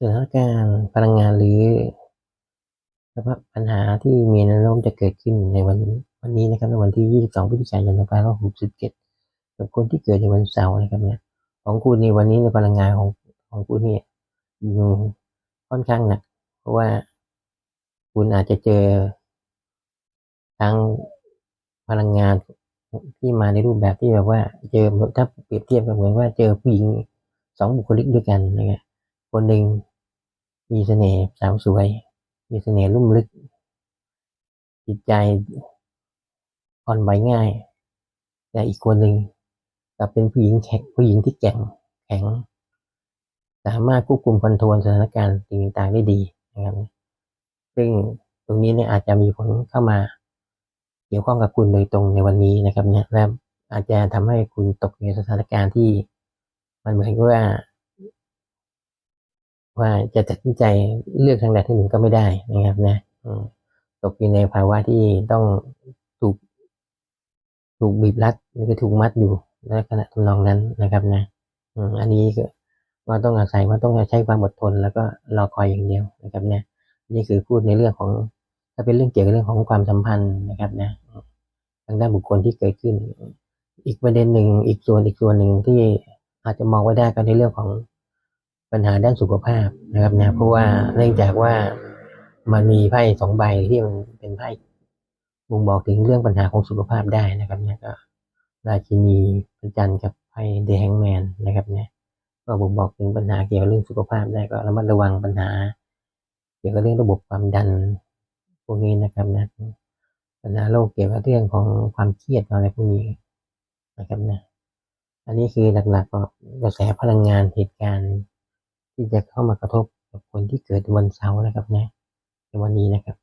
สถานการณ์พลังงานหรือสภาพปัญหาที่มีแนวโน้มจะเกิดขึ้นในวันวันนี้นะครับในวันที่ 22พฤศจิกายน2567กับคนที่เกิดในวันเสาร์นะครับเนี่ยของคุณในวันนี้ในพลังงานของของคุณเนี่ยค่อนข้างหนัก เพราะว่าคุณอาจจะเจอทั้งพลังงานที่มาในรูปแบบที่แบบว่าเจอถ้าเปรียบเทียบกันเหมือนว่าเจอผู้หญิงสองบุคลิกด้วยกันนะครับ คนหนึ่งมีเสน่ห์สาวสวย มีเสน่ห์ลุ่มลึก จิตใจอ่อนไหวง่าย แต่อีกคนหนึ่งกลับเป็นผู้หญิงแข็งผู้หญิงที่แข็งแข็ง สามารถควบคุมคอนโทรลสถานการณ์ต่างๆได้ดีนะครับซึ่งตรงนี้เนี่ยอาจจะมีผลเข้ามาเกี่ยวข้องกับคุณโดยตรงในวันนี้นะครับเนี่ยและอาจจะทำให้คุณตกในสถานการณ์ที่มันเหมือนกับว่า ว่าจะตัดสินใจเลือกทางใดทางหนึ่งก็ไม่ได้นะครับนะตกอยู่ในภาวะที่ต้องถูกถูกบีบรัดหรือถูกมัดอยู่ในขณะทำนองนั้นนะครับนะอันนี้ก็ว่าต้องอาศัยว่าต้องใช้ความอดทน แล้วก็รอคอยอย่างเดียวนะครับนะนี่คือพูดในเรื่องของถ้าเป็นเรื่องเกี่ยวกับเรื่องของความสัมพันธ์นะครับนะทางด้านบุคคลที่เกิดขึ้น อีกประเด็นหนึ่งอีกส่วนอีกส่วนหนึ่งที่อาจจะมองไว้ได้ก็ในเรื่องของ ปัญหาด้านสุขภาพนะครับนะเพราะว่าเนื่องจากว่ามันมีไพ่สองใบที่มันเป็นไพ่บ่งบอกถึงเรื่องปัญหาของสุขภาพได้นะครับเนี่ยก็ราชินีพระจันทร์กับไพ่เดแฮงแมนนะครับเนี่ยก็บ่งบอกถึงปัญหาเกี่ยวกับเรื่องสุขภาพได้ก็ระมัดระวังปัญหา เกี่ยวกับเรื่องระบบความดันพวกนี้นะครับนะปัญหาโรคเกี่ยวกับเรื่องของความเครียดอะไรพวกนี้นะครับนะอันนี้คือหลักๆก็กระแสพลังงานเหตุการณ์ ที่จะเข้ามากระทบกับคนที่เกิดวันเสาร์นะครับนะในวันนี้นะครับ